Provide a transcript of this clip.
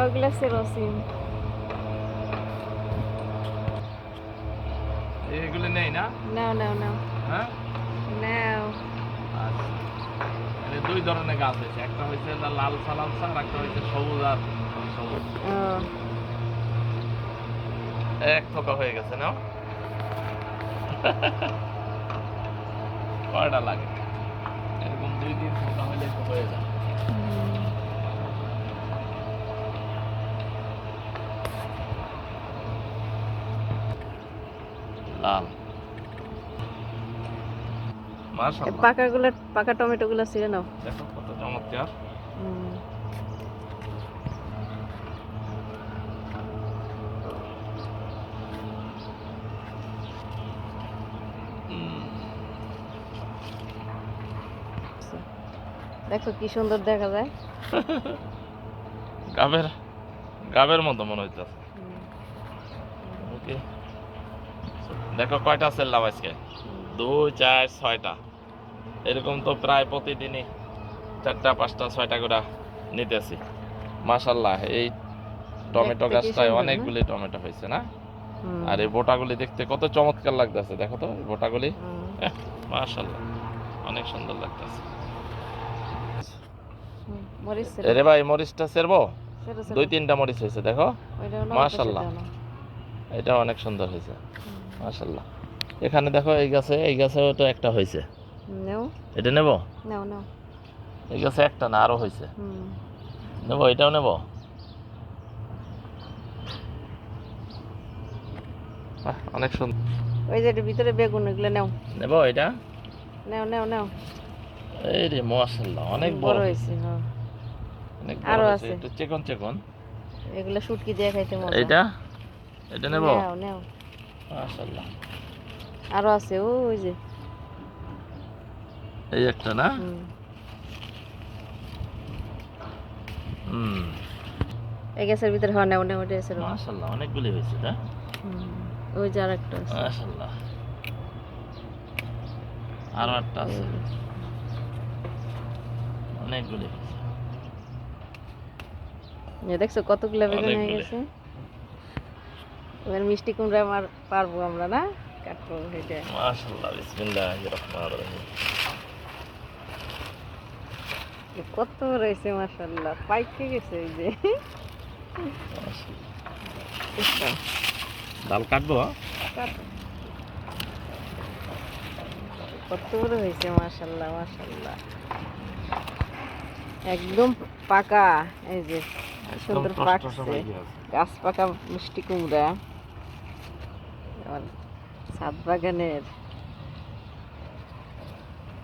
ওগুলা সেরোসিন এগুলো নেই না নাও নাও নাও হ্যাঁ নাও আচ্ছা দুই ধরনের গাছ হয়েছে একটা হয়েছে লাল সালামসা আর একটা হয়েছে সবুজ আর সবুজ এক থোকা হয়ে গেছে না কয়টা লাগে এরকম দুই তিন থোকা হলে হয়ে যায় এই মাশাআল্লাহ। পাকাগুলো পাকা টমেটো গুলো ছিঁড়ে নাও। দেখো কত চমৎকার। দেখো কি সুন্দর দেখা যায়। গাবের গাবের মতো মনে হইতেছে। ওকে দেখো কয়টা সেললাম আজকে? দুই চার ছয়টা। এরকম তো প্রায় প্রতিদিনই চারটা পাঁচটা ছয়টা করে নিতেছি। মাশাল্লাহ এই টমেটো গাছটায় অনেকগুলি টমেটো হয়েছে না? আর এই বোটাগুলি দেখতে কত চমৎকার লাগতেছে দেখো তো বোটাগুলি। মাশাল্লাহ অনেক সুন্দর লাগতেছে। এরে ভাই মরিচটা সেরবো। দুই তিনটা মরিচ হয়েছে দেখো। নাও। এটা অনেক সুন্দর হয়েছে। মাশাল্লাহ এখানে দেখো এই গাছে এই গাছেও তো একটা হয়েছে এটা নেব? এই গাছে একটা না আরও হয়েছে। নেব এটাও নেব? অনেক সুন্দর ওই যে ভিতরে বেগুন এগুলো নাও। নেব এটা? নাও নাও নাও। এই রে মাশাল্লাহ অনেক বড় হয়েছে হ্যাঁ। অনেক আরও আছে। একটু চেকন চেকন। এগুলো শুটকি দিয়ে খাইতে মজা। এইটা? এটা নেব? নাও নাও। আরও আছে ও ওই যে। এই একটা না? হুম। এই গ্যাসের ভিতরে হ্যাঁ ওটা আছে অনেকগুলি হয়েছে হুম। ওই যে আর একটা আছে আরও একটা আছে। অনেকগুলি দেখছ কতগুলো বেগুন হয়ে গেছে? এবার মিষ্টি কুমড়া আমার পারব আমরা না? কাটবো এটা। মাশাল্লাহ বিসমিল্লাহির রহমানির রহিম। কত রয়েছে মাশাল্লাহ পাইকে গেছে এই যে। ডাল কাটবো? কত বড় হয়েছে মাশাল্লাহ মাশাল্লাহ একদম পাকা এই যে সুন্দর পাকছে। গাছ পাকা মিষ্টি কুমড়া। আমার সাত বাগানের